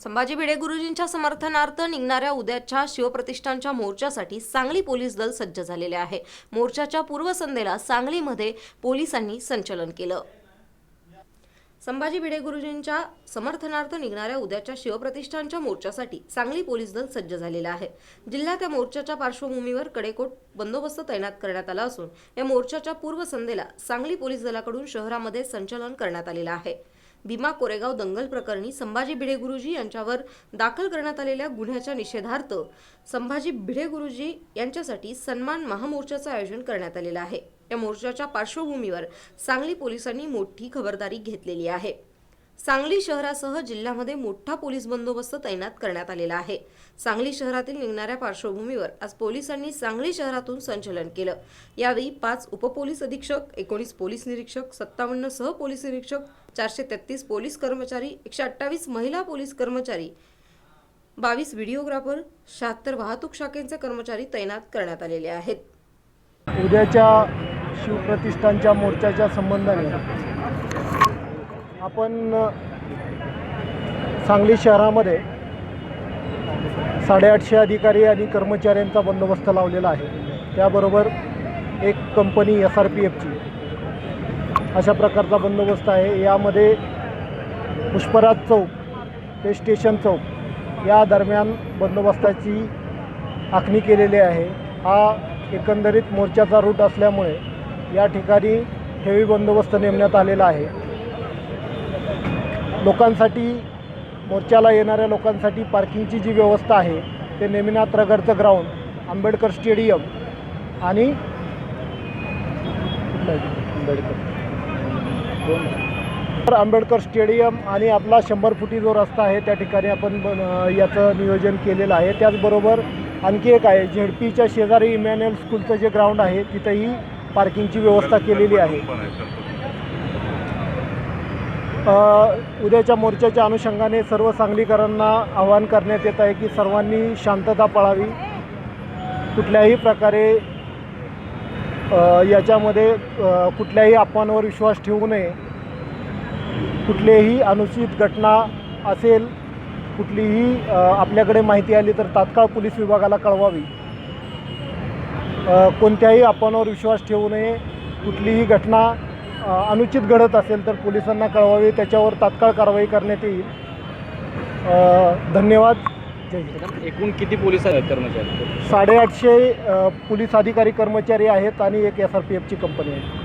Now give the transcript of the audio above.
संभाजी भिडे गुरुजींच्या समर्थनार्थ निघणाऱ्या उद्याच्या शिवप्रतिष्ठानच्या मोर्चासाठी सांगली पोलीस दल सज्ज झालेले आहे. मोर्चाच्या पूर्वसंध्येला सांगलीमध्ये पोलिसांनी संचलन केलं. संभाजी भिडे गुरुजींच्या समर्थनार्थ निघणाऱ्या उद्याच्या शिवप्रतिष्ठानच्या मोर्चासाठी सांगली पोलीस दल सज्ज झालेलं आहे. जिल्ह्यात या मोर्चाच्या पार्श्वभूमीवर कडेकोट बंदोबस्त तैनात करण्यात आला असून या मोर्चाच्या पूर्वसंध्येला सांगली पोलीस दलाकडून शहरामध्ये संचलन करण्यात आलेलं आहे. भीमा कोरेगाव दंगल प्रकरणी संभाजी भिडे गुरुजी यांच्यावर दाखल करण्यात आलेल्या गुन्ह्याच्या निषेधार्थ संभाजी भिडे गुरुजी यांच्यासाठी सन्मान महामोर्चाचं आयोजन करण्यात आलेलं आहे. या मोर्चाच्या पार्श्वभूमीवर सांगली पोलिसांनी मोठी खबरदारी घेतलेली आहे. सांगली शहरासह जिल्ह्यामध्ये मोठा पोलीस बंदोबस्त तैनात करण्यात आलेला आहे. सांगली शहरातील निघणाऱ्या पार्श्वभूमीवर आज पोलिसांनी सांगली शहरातून संचलन केलं. यावेळी पाच उपपोलीस अधीक्षक एकोणीस पोलीस निरीक्षक सत्तावन्न सह पोलीस निरीक्षक चारशे तेहतीस पोलीस कर्मचारी एकशे अठ्ठावीस महिला पोलीस कर्मचारी बावीस व्हिडिओग्राफर शहात्तर वाहतूक शाखेचे कर्मचारी तैनात करण्यात आलेले आहेत. उद्याच्या शिवप्रतिष्ठानच्या मोर्चाच्या संबंधाने आपण सांगली शहरामध्ये साडेआठशे अधिकारी आणि कर्मचाऱ्यांचा बंदोबस्त लावलेला आहे. त्याबरोबर एक कंपनी एस आर पी एफची अशा प्रकारचा बंदोबस्त आहे. यामध्ये पुष्पराज चौक ते स्टेशन चौक या दरम्यान बंदोबस्ताची आखणी केलेली आहे. हा एकंदरीत मोर्चाचा रूट असल्यामुळे या ठिकाणी हेवी बंदोबस्त नेमण्यात आलेला आहे. लोकांसाठी मोर्चाला येणाऱ्या लोकांसाठी पार्किंगची जी व्यवस्था आहे ते नेमिनाथ रगरचं ग्राउंड आंबेडकर स्टेडियम आणि आंबेडकर. तर आंबेडकर स्टेडियम आणि आपला शंभर फुटी जो रस्ता आहे त्या ठिकाणी आपण याचं नियोजन केलेलं आहे. त्याचबरोबर आणखी एक आहे झेडपीच्या शेजारी इमॅन्युअल स्कूलचं जे ग्राउंड आहे तिथंही पार्किंगची व्यवस्था केलेली आहे. उद्याच्या मोर्चाच्या अनुषंगाने सर्व सांगलीकरांना आवाहन करण्यात येत आहे की सर्वांनी शांतता पाळावी. कुठल्याही प्रकारे याच्यामध्ये कुठल्याही अफवांवर विश्वास ठेवू नये. कुठलीही अनुचित घटना असेल कुठलीही आपल्याकडे माहिती आली तर तात्काळ पोलीस विभागाला कळवावी. कोणत्याही अफवांवर विश्वास ठेवू नये. कुठलीही घटना अनुचित घडत असेल तर पोलिसांना कळवावी त्याच्यावर तात्काळ कारवाई करण्यात येईल. धन्यवाद. एकूण किती पोलीस आहेत कर्मचारी? साडेआठशे पोलीस अधिकारी कर्मचारी आहेत आणि एक एस आर पी एफची कंपनी आहे.